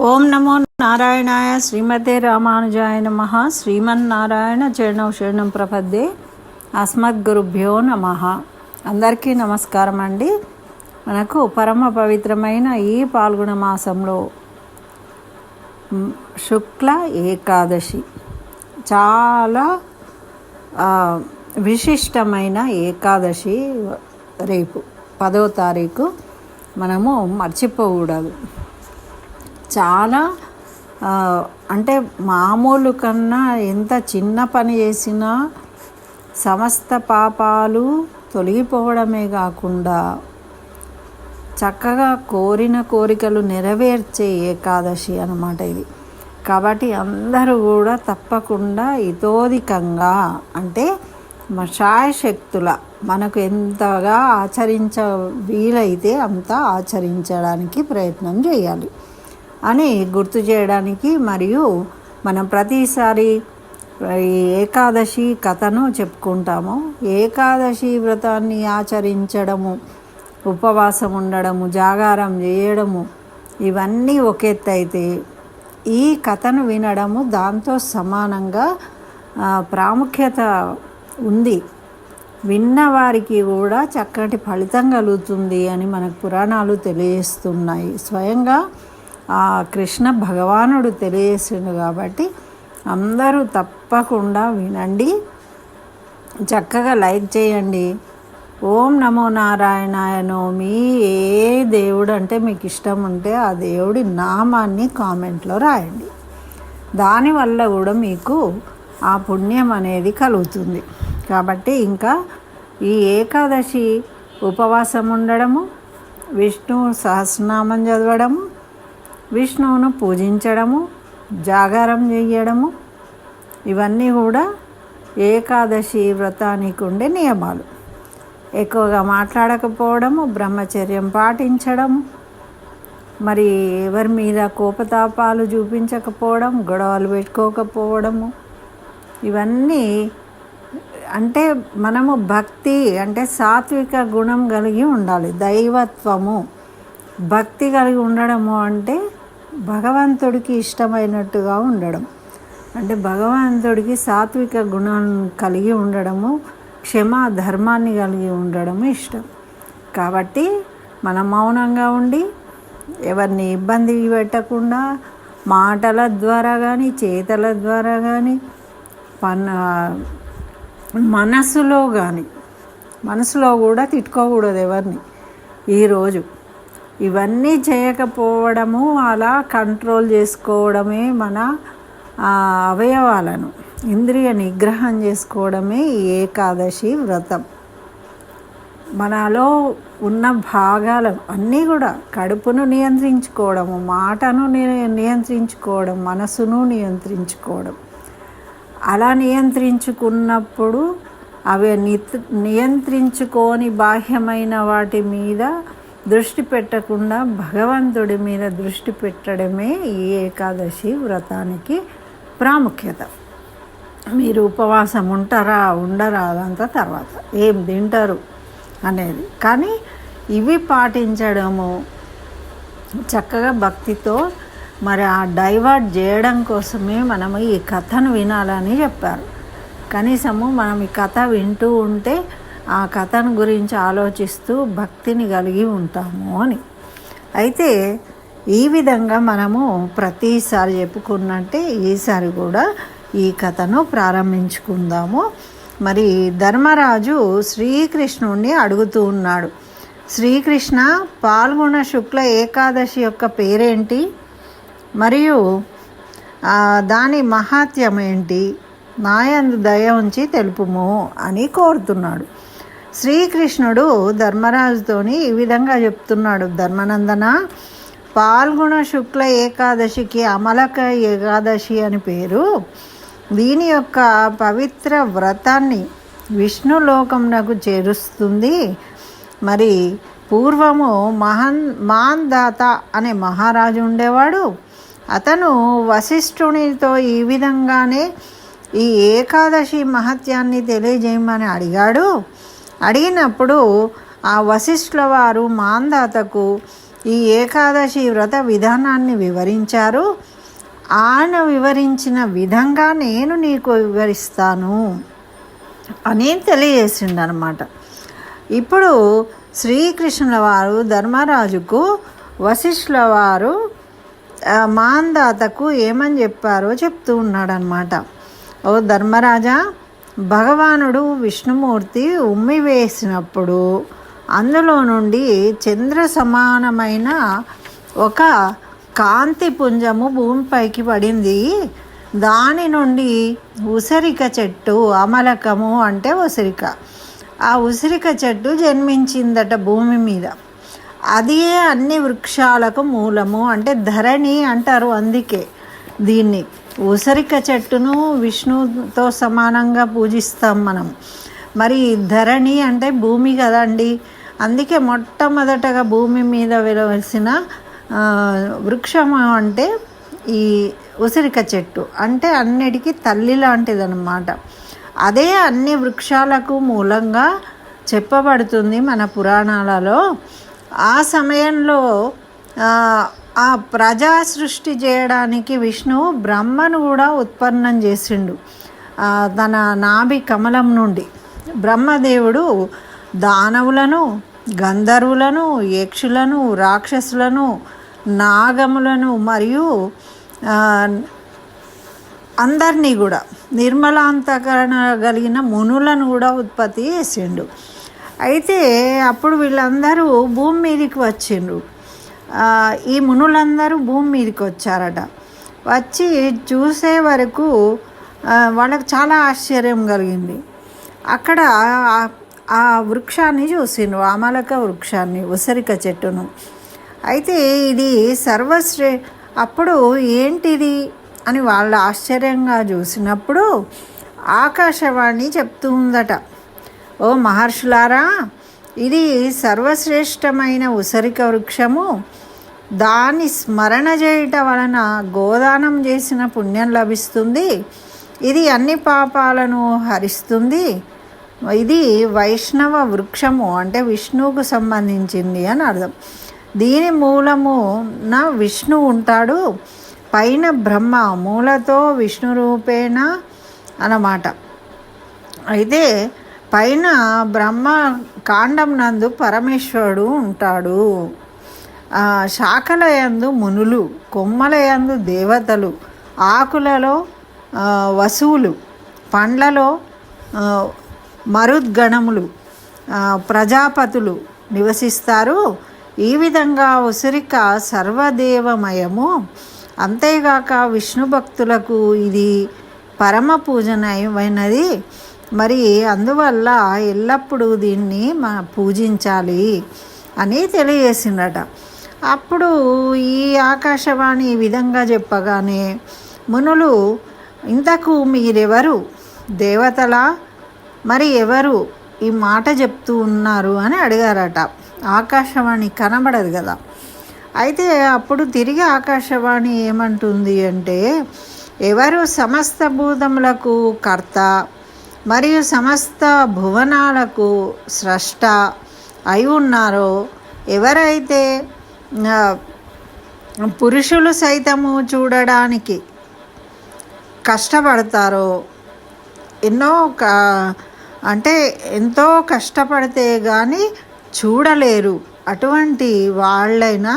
ఓం నమో నారాయణాయ శ్రీమతే రామానుజాయ నమ. శ్రీమన్నారాయణ చరణం శరణం ప్రపద్దే. అస్మద్గురుభ్యో నమ. అందరికీ నమస్కారం అండి. మనకు పరమ పవిత్రమైన ఈ పాల్గొన మాసంలో శుక్ల ఏకాదశి. చాలా విశిష్టమైన ఏకాదశి రేపు. పదో తారీఖు మనము మర్చిపోకూడదు. చాలా అంటే మామూలు కన్నా ఎంత చిన్న పని చేసినా సమస్త పాపాలు తొలగిపోవడమే కాకుండా చక్కగా కోరిన కోరికలు నెరవేర్చే ఏకాదశి అన్నమాట ఇది. కాబట్టి అందరూ కూడా తప్పకుండా ఇతోధికంగా అంటే మన శాయశక్తుల మనకు ఎంతగా ఆచరించ వీలైతే అంత ఆచరించడానికి ప్రయత్నం చేయాలి. అని గుర్తు చేయడానికి మరియు మనం ప్రతిసారి ఏకాదశి కథను చెప్పుకుంటాము. ఏకాదశి వ్రతాన్ని ఆచరించడము ఉపవాసం ఉండడము జాగారం చేయడము ఇవన్నీ ఒక అయితే ఈ కథను వినడము దాంతో సమానంగా ప్రాముఖ్యత ఉంది. విన్నవారికి కూడా చక్కటి ఫలితం కలుగుతుంది అని మనకు పురాణాలు తెలియజేస్తున్నాయి. స్వయంగా ఆ కృష్ణ భగవానుడు తెలియసిండు కాబట్టి అందరూ తప్పకుండా వినండి. చక్కగా లైక్ చేయండి. ఓం నమో నారాయణాయనో మీ ఏ దేవుడు అంటే మీకు ఇష్టం ఉంటే ఆ దేవుడి నామాన్ని కామెంట్లో రాయండి. దానివల్ల కూడా మీకు ఆ పుణ్యం అనేది కలుగుతుంది. కాబట్టి ఇంకా ఈ ఏకాదశి ఉపవాసం ఉండడము విష్ణు సహస్రనామం చదవడము విష్ణువును పూజించడము జాగారం చేయడము ఇవన్నీ కూడా ఏకాదశి వ్రతానికి ఉండే నియమాలు. ఎక్కువగా మాట్లాడకపోవడము బ్రహ్మచర్యం పాటించడం మరి ఎవరి మీద కోపతాపాలు చూపించకపోవడం గొడవలు పెట్టుకోకపోవడము ఇవన్నీ అంటే మనము భక్తి అంటే సాత్విక గుణం కలిగి ఉండాలి దైవత్వము. భక్తి కలిగి ఉండడము అంటే భగవంతుడికి ఇష్టమైనట్టుగా ఉండడం. అంటే భగవంతుడికి సాత్విక గుణం కలిగి ఉండడము క్షమా ధర్మాన్ని కలిగి ఉండడము ఇష్టం. కాబట్టి మనం మౌనంగా ఉండి ఎవరిని ఇబ్బంది పెట్టకుండా మాటల ద్వారా కానీ చేతల ద్వారా కానీ పన్న మనసులో కానీ మనసులో కూడా తిట్టుకోకూడదు ఎవరిని. ఈరోజు ఇవన్నీ చేయకపోవడము అలా కంట్రోల్ చేసుకోవడమే మన అవయవాలను. ఇంద్రియ నిగ్రహం చేసుకోవడమే ఈ ఏకాదశి వ్రతం. మనలో ఉన్న భాగాలు అన్నీ కూడా కడుపును నియంత్రించుకోవడము మాటను ని- నియంత్రించుకోవడం మనసును నియంత్రించుకోవడం. అలా నియంత్రించుకున్నప్పుడు అవి నిత్ నియంత్రించుకొని బాహ్యమైన వాటి మీద దృష్టి పెట్టకుండా భగవంతుడి మీద దృష్టి పెట్టడమే ఈ ఏకాదశి వ్రతానికి ప్రాముఖ్యత. మీరు ఉపవాసం ఉంటారా ఉండరా అదంతా తర్వాత. ఏం తింటారు అనేది. కానీ ఇవి పాటించడము చక్కగా భక్తితో మరి ఆ డైవర్ట్ చేయడం కోసమే మనము ఈ కథను వినాలని చెప్పారు. కనీసము మనం ఈ కథ వింటూ ఉంటే ఆ కథను గురించి ఆలోచిస్తూ భక్తిని కలిగి ఉంటాము అని. అయితే ఈ విధంగా మనము ప్రతిసారి చెప్పుకున్నట్టే ఈసారి కూడా ఈ కథను ప్రారంభించుకుందాము. మరి ధర్మరాజు శ్రీకృష్ణుణ్ణి అడుగుతూ ఉన్నాడు. శ్రీకృష్ణ పాల్గొన శుక్ల ఏకాదశి యొక్క పేరేంటి? మరియు దాని మహాత్యం ఏంటి? నాయందు దయ ఉంచి తెలుపుము అని కోరుతున్నాడు. శ్రీకృష్ణుడు ధర్మరాజుతోని ఈ విధంగా చెప్తున్నాడు. ధర్మనందన పాల్గొన శుక్ల ఏకాదశికి అమలక ఏకాదశి అని పేరు. దీని యొక్క పవిత్ర వ్రతాన్ని విష్ణులోకంనకు చేరుస్తుంది. మరి పూర్వము మహన్ మాందాత అనే మహారాజు ఉండేవాడు. అతను వశిష్ఠునితో ఈ విధంగానే ఈ ఏకాదశి మహత్యాన్ని తెలియజేయమని అడిగాడు. అడిగినప్పుడు ఆ వశిష్ఠుల వారు మాందాతకు ఈ ఏకాదశి వ్రత విధానాన్ని వివరించారు. ఆయన వివరించిన విధంగా నేను నీకు వివరిస్తాను అని తెలియజేసిండనమాట. ఇప్పుడు శ్రీకృష్ణుల వారు ధర్మరాజుకు వశిష్ఠుల వారు మాందాతకు ఏమని చెప్పారో చెప్తూ ఉన్నాడనమాట. ఓ ధర్మరాజా భగవానుడు విష్ణుమూర్తి ఉమ్మి వేసినప్పుడు అందులో నుండి చంద్ర సమానమైన ఒక కాంతి పుంజము భూమిపైకి పడింది. దాని నుండి ఉసిరిక చెట్టు అమలకము అంటే ఉసిరిక. ఆ ఉసిరిక చెట్టు జన్మించిందట భూమి మీద. అదే అన్ని వృక్షాలకు మూలము అంటే ధరణి అంటారు అందుకే దీన్ని. ఉసిరిక చెట్టును విష్ణుతో సమానంగా పూజిస్తాం మనం. మరి ధరణి అంటే భూమి కదండి. అందుకే మొట్టమొదటగా భూమి మీద విలవలసిన వృక్షము అంటే ఈ ఉసిరిక చెట్టు. అంటే అన్నిటికీ తల్లి లాంటిదన్నమాట. అదే అన్ని వృక్షాలకు మూలంగా చెప్పబడుతుంది మన పురాణాలలో. ఆ సమయంలో ఆ, ప్రజా సృష్టి చేయడానికి విష్ణువు బ్రహ్మను కూడా ఉత్పన్నం చేసిండు. తన నాభి కమలం నుండి. బ్రహ్మదేవుడు దానవులను గంధర్వులను యక్షులను రాక్షసులను నాగములను మరియు అందరినీ కూడా నిర్మలాంతకరణ కలిగిన మునులను కూడా ఉత్పత్తి చేసిండు. అయితే అప్పుడు వీళ్ళందరూ భూమి మీదకి వచ్చిండ్రు. ఈ మునులందరూ భూమి మీదకి వచ్చారట. వచ్చి చూసే వరకు వాళ్ళకు చాలా ఆశ్చర్యం కలిగింది. అక్కడ ఆ- వృక్షాన్ని చూసిండ్రు ఆమలక వృక్షాన్ని ఉసరిక చెట్టును. అయితే ఇది సర్వశ్రే అప్పుడు ఏంటిది అని వాళ్ళు ఆశ్చర్యంగా చూసినప్పుడు ఆకాశవాణి చెప్తూ ఉందట. ఓ మహర్షులారా ఇది సర్వశ్రేష్టమైన ఉసరిక వృక్షము. దాని స్మరణ చేయట వలన గోదానం చేసిన పుణ్యం లభిస్తుంది. ఇది అన్ని పాపాలను హరిస్తుంది. ఇది వైష్ణవ వృక్షము అంటే విష్ణువుకు సంబంధించింది అని అర్థం. దీని మూలము నా విష్ణు ఉంటాడు పైన బ్రహ్మ మూలతో విష్ణు రూపేణ అన్నమాట. అయితే పైన బ్రహ్మ కాండం నందు పరమేశ్వరుడు ఉంటాడు. శాఖలయందు మునులు కొమ్మలయందు దేవతలు ఆకులలో వసువులు పండ్లలో మరుద్గణములు ప్రజాపతులు నివసిస్తారు. ఈ విధంగా ఉసిరిక సర్వదేవమయము. అంతేగాక విష్ణు భక్తులకు ఇది పరమ పూజనమైనది మరి అందువల్ల ఎల్లప్పుడూ దీన్ని మా పూజించాలి అని తెలియజేసిందట. అప్పుడు ఈ ఆకాశవాణి ఈ విధంగా చెప్పగానే మునులు ఇంతకు మీరెవరు? దేవతల? మరి ఎవరు? ఈ మాట చెప్తూ ఉన్నారు అని అడిగారట. ఆకాశవాణి కనబడదు కదా. అయితే అప్పుడు తిరిగి ఆకాశవాణి ఏమంటుంది అంటే ఎవరు సమస్త భూతములకు కర్త మరియు సమస్త భువనాలకు స్రష్ట అయి ఉన్నారో ఎవరైతే పురుషులు సైతము చూడడానికి కష్టపడతారో ఎన్నో క అంటే ఎంతో కష్టపడితే కానీ చూడలేరు. అటువంటి వాళ్ళైనా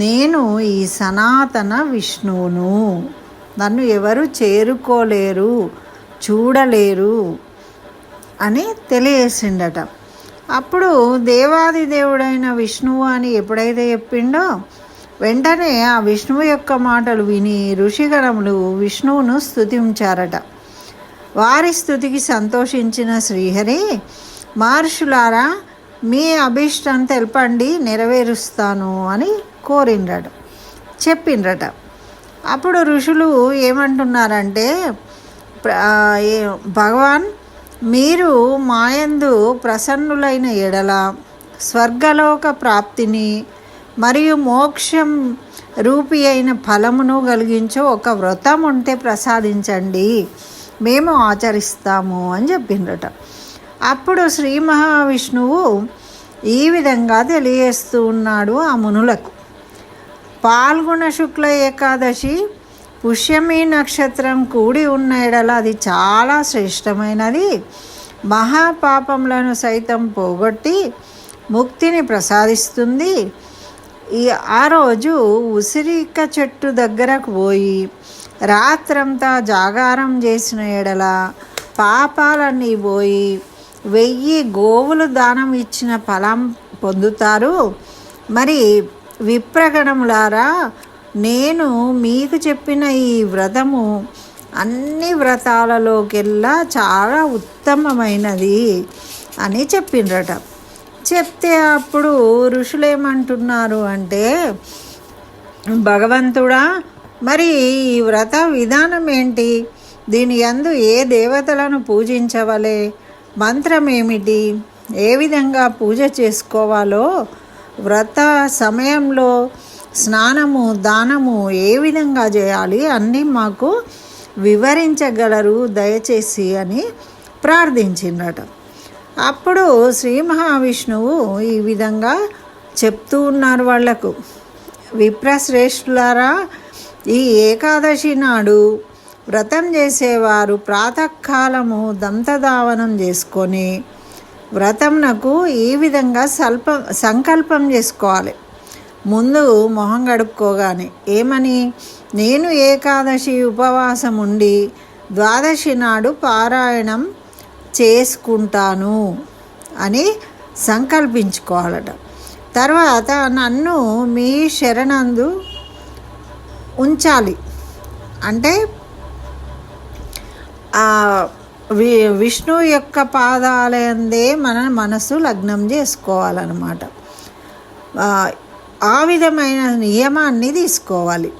నేను ఈ సనాతన విష్ణువును. నన్ను ఎవరు చేరుకోలేరు చూడలేరు అని తెలియజేసిండట. అప్పుడు దేవాది దేవుడైన విష్ణువు అని ఎప్పుడైతే చెప్పిండో వెంటనే ఆ విష్ణువు యొక్క మాటలు విని ఋషిగణములు విష్ణువును స్థుతించారట వారి స్థుతికి సంతోషించిన శ్రీహరి మహర్షులారా మీ అభిష్టం తెలపండి నెరవేరుస్తాను అని కోరిండ్రట చెప్పిండ్రట. అప్పుడు ఋషులు ఏమంటున్నారంటే భగవాన్ మీరు మాయందు ప్రసన్నులైన ఎడల స్వర్గలోక ప్రాప్తిని మరియు మోక్షం రూపి అయిన ఫలమును కలిగించే ఒక వ్రతం ఉంటే ప్రసాదించండి. మేము ఆచరిస్తాము అని చెప్పిండట అప్పుడు శ్రీ మహావిష్ణువు ఈ విధంగా తెలియజేస్తూ ఉన్నాడు ఆ మునులకు. పాల్గొన శుక్ల ఏకాదశి పుష్యమి నక్షత్రం కూడి ఉన్న ఎడల అది చాలా శ్రేష్టమైనది. మహాపాపములను సైతం పోగొట్టి ముక్తిని ప్రసాదిస్తుంది. ఈ ఆ రోజు ఉసిరిక చెట్టు దగ్గరకు పోయి రాత్రంతా జాగారం చేసిన ఎడల పాపాలన్నీ పోయి వెయ్యి గోవులు దానం ఇచ్చిన ఫలం పొందుతారు. మరి విప్రగణములారా నేను మీకు చెప్పిన ఈ వ్రతము అన్ని వ్రతాలలోకెల్లా చాలా ఉత్తమమైనది అని చెప్పిండ్రట. చెప్తే అప్పుడు ఋషులు ఏమంటున్నారు అంటే భగవంతుడా మరి ఈ వ్రత విధానం ఏంటి? దీని యందు ఏ దేవతలను పూజించవలే? మంత్రం ఏమిటి? ఏ విధంగా పూజ చేసుకోవాలో? వ్రత సమయంలో స్నానము దానము ఏ విధంగా చేయాలి అన్నీ మాకు వివరించగలరు దయచేసి అని ప్రార్థించిండట అప్పుడు శ్రీ మహావిష్ణువు ఈ విధంగా చెప్తూ ఉన్నారు వాళ్ళకు. విప్రశ్రేష్ఠులారా ఈ ఏకాదశి నాడు వ్రతం చేసేవారు ప్రాతకాలము దంతధావనం చేసుకొని వ్రతంనకు ఈ విధంగా సల్ప సంకల్పం చేసుకోవాలి. ముందు మొహం గడుక్కోగానే ఏమని? నేను ఏకాదశి ఉపవాసం ఉండి ద్వాదశి నాడు పారాయణం చేసుకుంటాను అని సంకల్పించుకోవాలట. తర్వాత నన్ను మీ శరణందు ఉంచాలి. అంటే వి విష్ణు యొక్క పాదాలయందే మన మనసు లగ్నం చేసుకోవాలన్నమాట. ఆ విధమైన నియమాన్ని తీసుకోవాలి.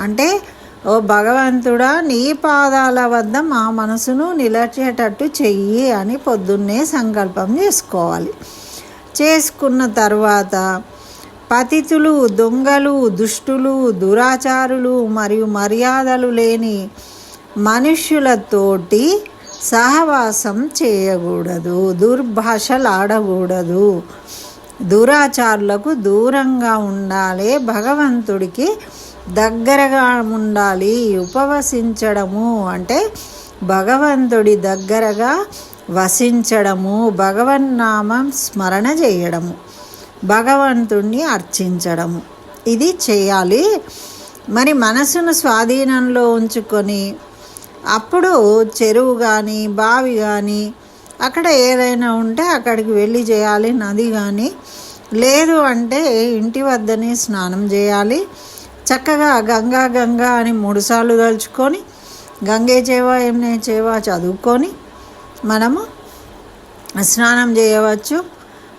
అంటే ఓ భగవంతుడా నీ పాదాల వద్ద మా మనసును నిలచేటట్టు చెయ్యి అని పొద్దున్నే సంకల్పం చేసుకోవాలి. చేసుకున్న తర్వాత పతితులు దొంగలు దుష్టులు దురాచారులు మరియు మర్యాదలు లేని మనుష్యులతోటి సహవాసం చేయకూడదు దుర్భాషలాడకూడదు. దురాచారులకు దూరంగా ఉండాలి భగవంతుడికి దగ్గరగా ఉండాలి ఉపవసించడము. అంటే భగవంతుడి దగ్గరగా వసించడము భగవన్నామం స్మరణ చేయడము భగవంతుణ్ణి అర్చించడము. ఇది చేయాలి. మరి మనసును స్వాధీనంలో ఉంచుకొని అప్పుడు చెరువు కానీ బావి కానీ అక్కడ ఏదైనా ఉంటే అక్కడికి వెళ్ళి చేయాలి నది కానీ లేదు అంటే ఇంటి వద్దనే స్నానం చేయాలి. చక్కగా గంగా గంగా అని మూడుసార్లు తలుచుకొని గంగే చేవా ఏమనే చేవా చదువుకొని మనము స్నానం చేయవచ్చు.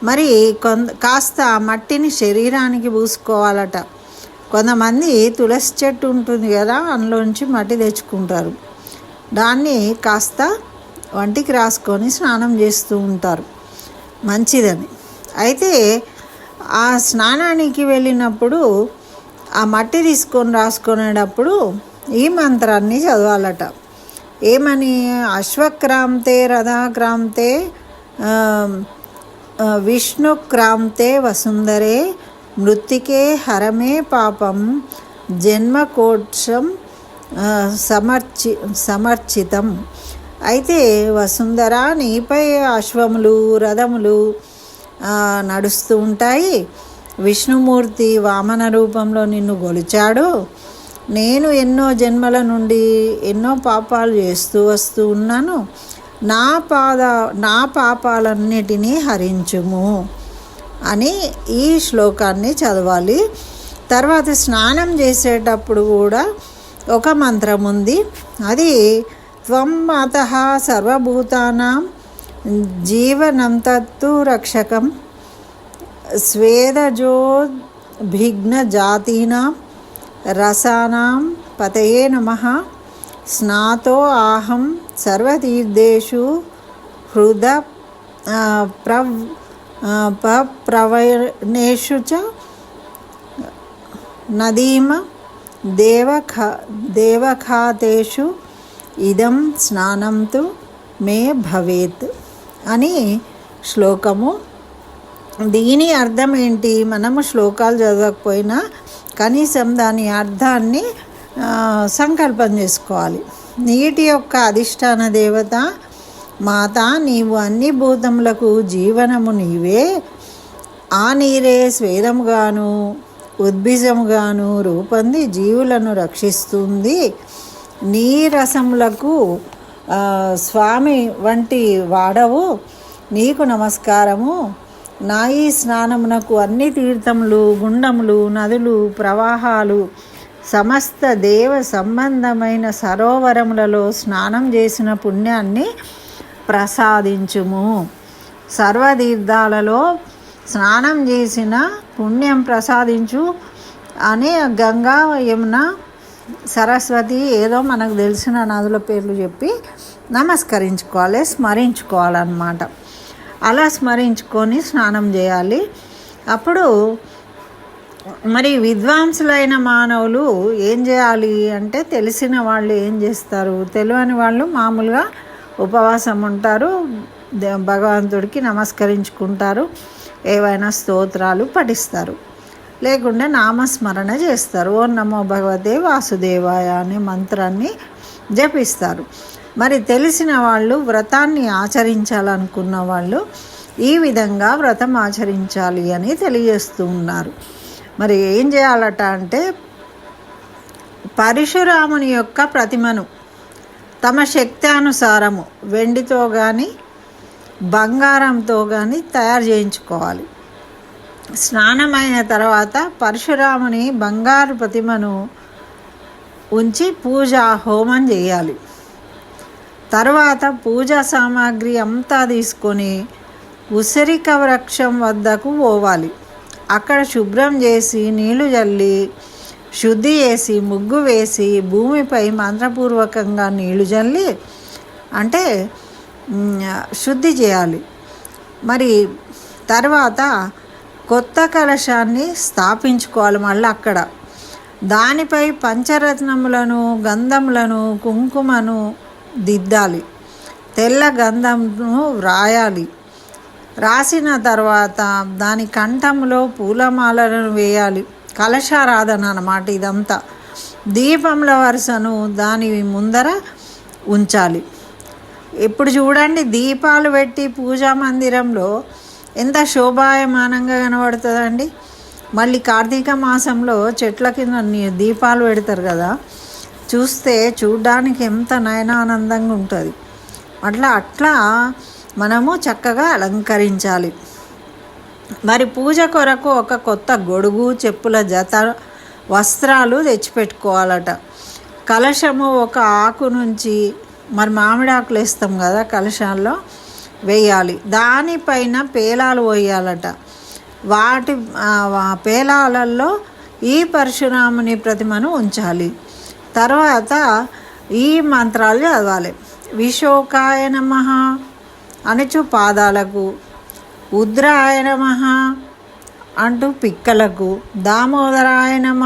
మరి కొంత కాస్త మట్టిని శరీరానికి పూసుకోవాలట. కొంతమంది తులసి చెట్టు ఉంటుంది కదా అందులోంచి మట్టి తెచ్చుకుంటారు. దాన్ని కాస్త వంటికి రాసుకొని స్నానం చేస్తూ ఉంటారు. మంచిదని. అయితే ఆ స్నానానికి వెళ్ళినప్పుడు ఆ మట్టి తీసుకొని రాసుకునేటప్పుడు ఈ మంత్రాన్ని చదవాలట. ఏమని? అశ్వక్రాంతే రథాక్రాంతే విష్ణుక్రాంతే వసుందరే మృతికే హరమే పాపం జన్మకోక్షం సమర్చి సమర్చితం. అయితే వసుంధర నీపై అశ్వములు రథములు నడుస్తూ ఉంటాయి. విష్ణుమూర్తి వామన రూపంలో నిన్ను గొలిచాడు. నేను ఎన్నో జన్మల నుండి ఎన్నో పాపాలు చేస్తూ వస్తూ ఉన్నాను. నా పాద నా పాపాలన్నిటినీ హరించుము అని ఈ శ్లోకాన్ని చదవాలి. తర్వాత స్నానం చేసేటప్పుడు కూడా ఒక మంత్రం ఉంది అది త్వం మాత సర్వభూతానాం జీవనం తత్తు రక్షకం స్వేదజోభిఘ్నజాతీనాం రసానాం పతయే నమ స్నాతో ఆహం సర్వతీర్థేషు హృద ప్రవ్ ప్రవణేషు చ నదీమ దేవఖ దేవఖాతేషు ఇదం స్నానంతో మే భవేత్ అని శ్లోకము. దీని అర్థం ఏంటి? మనము శ్లోకాలు చదవకపోయినా కనీసం దాని అర్థాన్ని సంకల్పం చేసుకోవాలి. నీటి యొక్క అధిష్టాన దేవత మాత నీవు అన్ని భూతములకు జీవనము నీవే. ఆ నీరే స్వేదముగాను ఉద్భిజముగాను రూపొంది జీవులను రక్షిస్తుంది. నీరసములకు స్వామి వంటి వాడవు. నీకు నమస్కారము. నా ఈ స్నానమునకు అన్ని తీర్థములు గుండములు నదులు ప్రవాహాలు సమస్త దేవ సంబంధమైన సరోవరములలో స్నానం చేసిన పుణ్యాన్ని ప్రసాదించుము. సర్వతీర్థాలలో స్నానం చేసిన పుణ్యం ప్రసాదించు. అనే గంగా యమున సరస్వతి ఏదో మనకు తెలిసిన నదుల పేర్లు చెప్పి నమస్కరించుకోవాలి స్మరించుకోవాలన్నమాట. అలా స్మరించుకొని స్నానం చేయాలి. అప్పుడు మరి విద్వాంసులైన మానవులు ఏం చేయాలి అంటే తెలిసిన వాళ్ళు ఏం చేస్తారు? తెలియని వాళ్ళు మామూలుగా ఉపవాసం ఉంటారు దే- భగవంతుడికి నమస్కరించుకుంటారు ఏవైనా స్తోత్రాలు పఠిస్తారు. లేకుండా నామస్మరణ చేస్తారు. ఓ నమో భగవతే వాసుదేవాయ అనే మంత్రాన్ని జపిస్తారు. మరి తెలిసిన వాళ్ళు వ్రతాన్ని ఆచరించాలనుకున్న వాళ్ళు ఈ విధంగా వ్రతం ఆచరించాలి అని తెలియజేస్తూ ఉన్నారు. మరి ఏం చేయాలట అంటే పరశురాముని యొక్క ప్రతిమను తమ శక్తానుసారము వెండితో కానీ బంగారంతో కానీ తయారు చేయించుకోవాలి. స్నానమైన తర్వాత పరశురాముని బంగారు ప్రతిమను ఉంచి పూజ హోమం చేయాలి. తర్వాత పూజా సామాగ్రి అంతా తీసుకొని ఉసిరిక వృక్షం వద్దకు పోవాలి. అక్కడ శుభ్రం చేసి నీళ్ళు చల్లి శుద్ధి చేసి ముగ్గు వేసి భూమిపై మంత్రపూర్వకంగా నీళ్ళు చల్లి అంటే శుద్ధి చేయాలి. మరి తర్వాత కొత్త కలశాన్ని స్థాపించుకోవాలి మళ్ళీ అక్కడ. దానిపై పంచరత్నములను గంధములను కుంకుమను దిద్దాలి. తెల్ల గంధంను వ్రాయాలి. రాసిన తర్వాత దాని కంఠంలో పూలమాలను వేయాలి. కలశారాధన అన్నమాట ఇదంతా. దీపముల వరుసను దాని ముందర ఉంచాలి. ఇప్పుడు చూడండి దీపాలు పెట్టి పూజా మందిరంలో ఎంత శోభాయమానంగా కనబడుతుందండి. మళ్ళీ కార్తీక మాసంలో చెట్ల కింద దీపాలు పెడతారు కదా చూస్తే చూడ్డానికి ఎంత నయనానందంగా ఉంటుంది. అట్లా అట్లా మనము చక్కగా అలంకరించాలి. మరి పూజ కొరకు ఒక కొత్త గొడుగు చెప్పుల జత వస్త్రాలు తెచ్చిపెట్టుకోవాలట. కలశము ఒక ఆకు నుంచి మరి మామిడాకులు వేస్తాం కదా కలశాల్లో వేయాలి. దానిపైన పేలాలు పోయాలట వాటి పేలాలలో ఈ పరశురాముని ప్రతిమను ఉంచాలి. తర్వాత ఈ మంత్రాలు చదవాలి. విశోకాయ నమ అనుచు పాదాలకు ఉద్రాయ నమ అంటూ పిక్కలకు దామోదరాయ నమ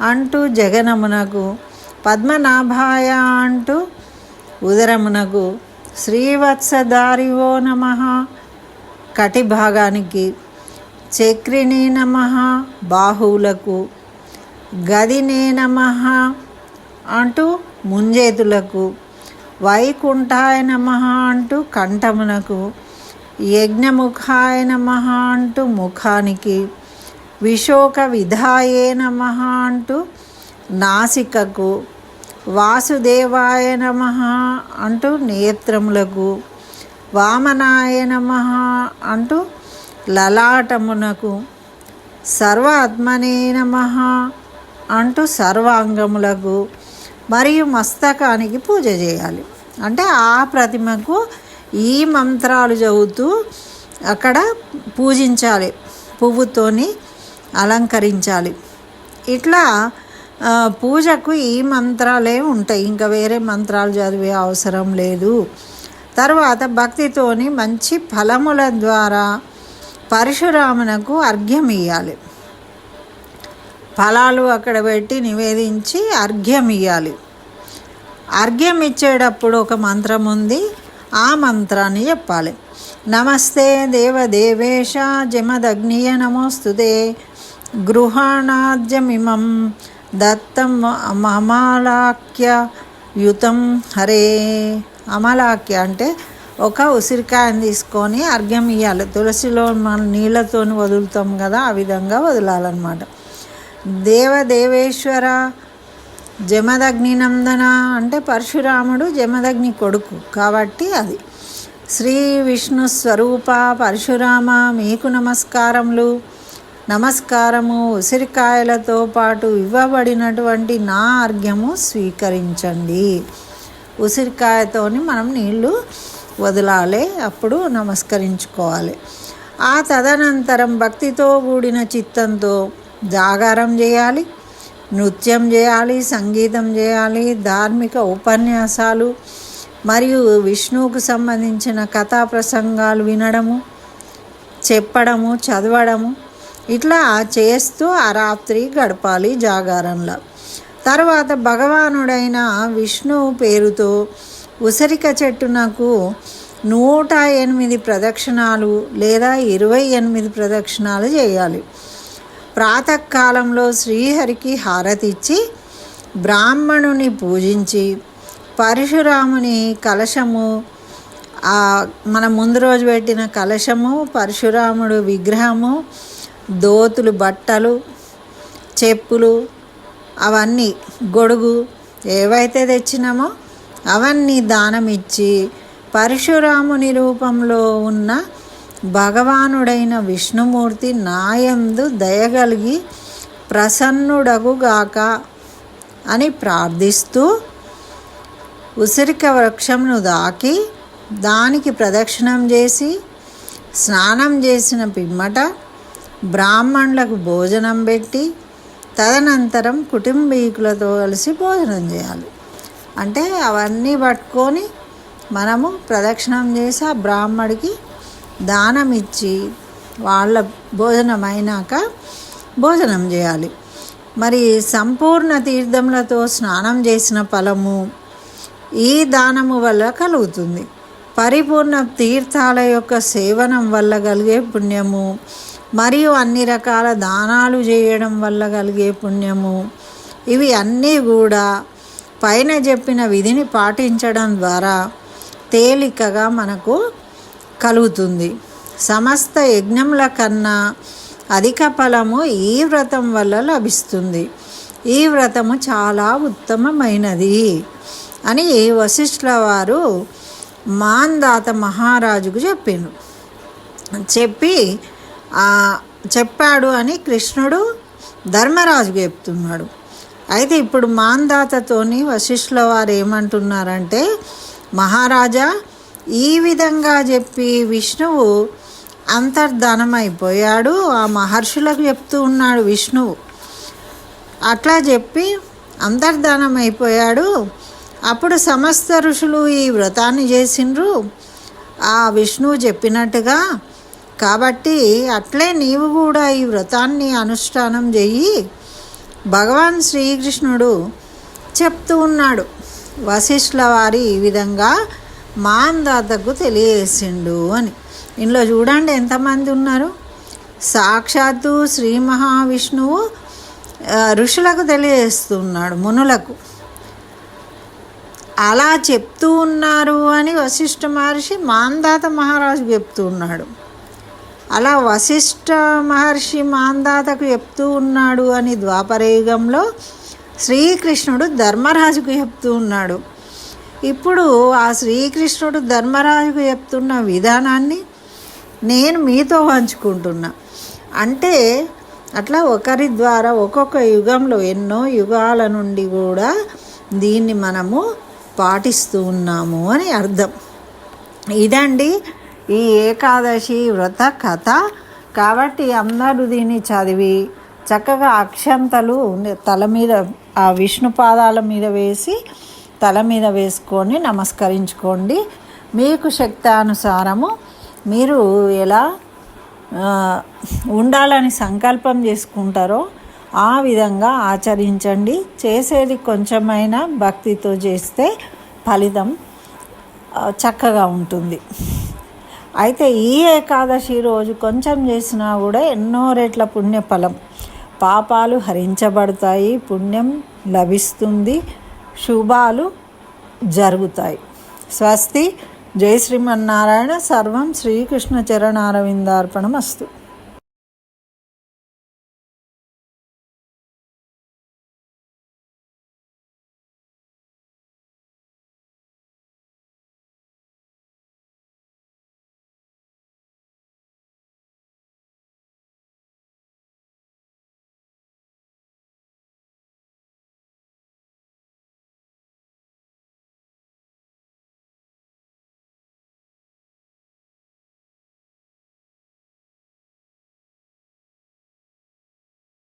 అంటూ జగనమునకు పద్మనాభాయ అంటూ ఉదరమునకు శ్రీవత్సదారివో నమ. కటి భాగానికి చక్రిణీ నమ బాహువులకు గదినే నమ అంటూ ముంజేతులకు వైకుంఠాయ నమ అంటూ కంఠమునకు యజ్ఞముఖాయ నమ అంటూ ముఖానికి విశోక విధాయే నమ అంటూ నాసికకు వాసుదేవాయ నమ అంటూ నేత్రములకు వామనాయ నమ అంటూ లలాటమునకు సర్వాత్మనే నమ అంటూ సర్వాంగములకు మరియు మస్తకానికి పూజ చేయాలి. అంటే ఆ ప్రతిమకు ఈ మంత్రాలు చదువుతూ అక్కడ పూజించాలి. పువ్వుతోని అలంకరించాలి. ఇట్లా పూజకు ఈ మంత్రాలే ఉంటాయి. ఇంకా వేరే మంత్రాలు చదివే అవసరం లేదు. తర్వాత భక్తితోని మంచి ఫలముల ద్వారా పరశురామునకు అర్ఘ్యం ఇవ్వాలి ఫలాలు అక్కడ పెట్టి నివేదించి అర్ఘ్యం ఇవ్వాలి అర్ఘ్యం ఇచ్చేటప్పుడు ఒక మంత్రం ఉంది. ఆ మంత్రాన్ని చెప్పాలి. నమస్తే దేవదేవేశ జమదగ్నియ నమోస్తుతే గృహాణాద్యమిమం దత్తం అమలాక్య యుతం హరే అమలాక్య అంటే ఒక ఉసిరికాయని తీసుకొని అర్ఘ్యం ఇవ్వాలి తులసిలో మన నీళ్ళతో వదులుతాం కదా ఆ విధంగా వదలాలన్నమాట. దేవదేవేశ్వర జమదగ్ని నందన అంటే పరశురాముడు జమదగ్ని కొడుకు కాబట్టి అది. శ్రీ విష్ణు స్వరూప పరశురామ మీకు నమస్కారములు. నమస్కారము ఉసిరికాయలతో పాటు ఇవ్వబడినటువంటి నా అర్ఘ్యము స్వీకరించండి. ఉసిరికాయతోని మనం నీళ్ళు వదలాలి అప్పుడు నమస్కరించుకోవాలి. ఆ తదనంతరం భక్తితో కూడిన చిత్తంతో జాగారం చేయాలి నృత్యం చేయాలి సంగీతం చేయాలి ధార్మిక ఉపన్యాసాలు మరియు విష్ణువుకు సంబంధించిన కథా ప్రసంగాలు వినడము చెప్పడము చదవడము ఇట్లా చేస్తూ ఆ రాత్రి గడపాలి జాగారంలో. తర్వాత భగవానుడైన విష్ణువు పేరుతో ఉసిరిక చెట్టునకు నూట ఎనిమిది ప్రదక్షిణాలు లేదా ఇరవై ఎనిమిది ప్రదక్షిణాలు చేయాలి. ప్రాతకాలంలో శ్రీహరికి హారతిచ్చి బ్రాహ్మణుని పూజించి పరశురాముని కలశము మన ముందు రోజు పెట్టిన కలశము పరశురాముడు విగ్రహము దోతులు బట్టలు చెప్పులు అవన్నీ గొడుగు ఏవైతే తెచ్చినామో అవన్నీ దానమిచ్చి పరశురాముని రూపంలో ఉన్న భగవానుడైన విష్ణుమూర్తి నాయందు దయగలిగి ప్రసన్నుడగుగాక అని ప్రార్థిస్తూ ఉసిరిక వృక్షంను దాకి దానికి ప్రదక్షిణం చేసి స్నానం చేసిన పిమ్మట బ్రాహ్మణులకు భోజనం పెట్టి తదనంతరం కుటుంబీకులతో కలిసి భోజనం చేయాలి. అంటే అవన్నీ పట్టుకొని మనము ప్రదక్షిణం చేసి ఆ బ్రాహ్మడికి దానం ఇచ్చి వాళ్ళ భోజనం అయినాక భోజనం చేయాలి. మరి సంపూర్ణ తీర్థములతో స్నానం చేసిన ఫలము ఈ దానము వల్ల కలుగుతుంది. పరిపూర్ణ తీర్థాల యొక్క సేవనం వల్ల కలిగే పుణ్యము మరియు అన్ని రకాల దానాలు చేయడం వల్ల కలిగే పుణ్యము. ఇవి అన్నీ కూడా పైన చెప్పిన విధిని పాటించడం ద్వారా తేలికగా మనకు కలుగుతుంది. సమస్త యజ్ఞముల కన్నా అధిక ఫలము ఈ వ్రతం వల్ల లభిస్తుంది. ఈ వ్రతము చాలా ఉత్తమమైనది అని వశిష్ఠుల వారు మాందాత మహారాజుకు చెప్పిండు చెప్పి చెప్పాడు అని కృష్ణుడు ధర్మరాజుకు చెప్తున్నాడు. అయితే ఇప్పుడు మాందాతతోని వశిష్ఠుల వారు ఏమంటున్నారంటే మహారాజా ఈ విధంగా చెప్పి విష్ణువు అంతర్ధనమైపోయాడు ఆ మహర్షులకు చెప్తూ ఉన్నాడు విష్ణువు. అట్లా చెప్పి అంతర్ధానం అయిపోయాడు అప్పుడు సమస్త ఋషులు ఈ వ్రతాన్ని చేసిండ్రు. ఆ విష్ణువు చెప్పినట్టుగా కాబట్టి అట్లే నీవు కూడా ఈ వ్రతాన్ని అనుష్ఠానం చెయ్యి. భగవాన్ శ్రీకృష్ణుడు చెప్తూ ఉన్నాడు. వశిష్ఠుల వారి ఈ విధంగా మాందాతకు తెలియజేసిండు అని. ఇందులో చూడండి ఎంతమంది ఉన్నారు. సాక్షాత్తు శ్రీ మహావిష్ణువు ఋషులకు తెలియజేస్తున్నాడు మునులకు. అలా చెప్తూ ఉన్నారు అని వశిష్ఠ మహర్షి మాందాత మహారాజు చెప్తూ ఉన్నాడు. అలా వశిష్ఠ మహర్షి మాందాతకు చెప్తూ ఉన్నాడు అని ద్వాపరయుగంలో శ్రీకృష్ణుడు ధర్మరాజుకు చెప్తూ ఉన్నాడు. ఇప్పుడు ఆ శ్రీకృష్ణుడు ధర్మరాజుకు చెప్తున్న విధానాన్ని నేను మీతో పంచుకుంటున్నా. అంటే అట్లా ఒకరి ద్వారా ఒక్కొక్క యుగంలో ఎన్నో యుగాల నుండి కూడా దీన్ని మనము పాటిస్తూ ఉన్నాము అని అర్థం. ఇదండి ఈ ఏకాదశి వ్రత కథ. కాబట్టి అందరూ దీన్ని చదివి చక్కగా అక్షంతలు తల మీద ఆ విష్ణు పాదాల మీద వేసి తల మీద వేసుకొని నమస్కరించుకోండి. మీకు శక్తానుసారము మీరు ఎలా ఉండాలని సంకల్పం చేసుకుంటారో ఆ విధంగా ఆచరించండి. చేసేది కొంచెమైనా భక్తితో చేస్తే ఫలితం చక్కగా ఉంటుంది. అయితే ఈ ఏకాదశి రోజు కొంచెం చేసినా కూడా ఎన్నో రెట్ల పుణ్యఫలం. పాపాలు హరించబడతాయి పుణ్యం లభిస్తుంది శుభాలు జరుగుతాయి. స్వస్తి. జై శ్రీమన్నారాయణ. సర్వం శ్రీకృష్ణ చరణారవిందార్పణం అస్తు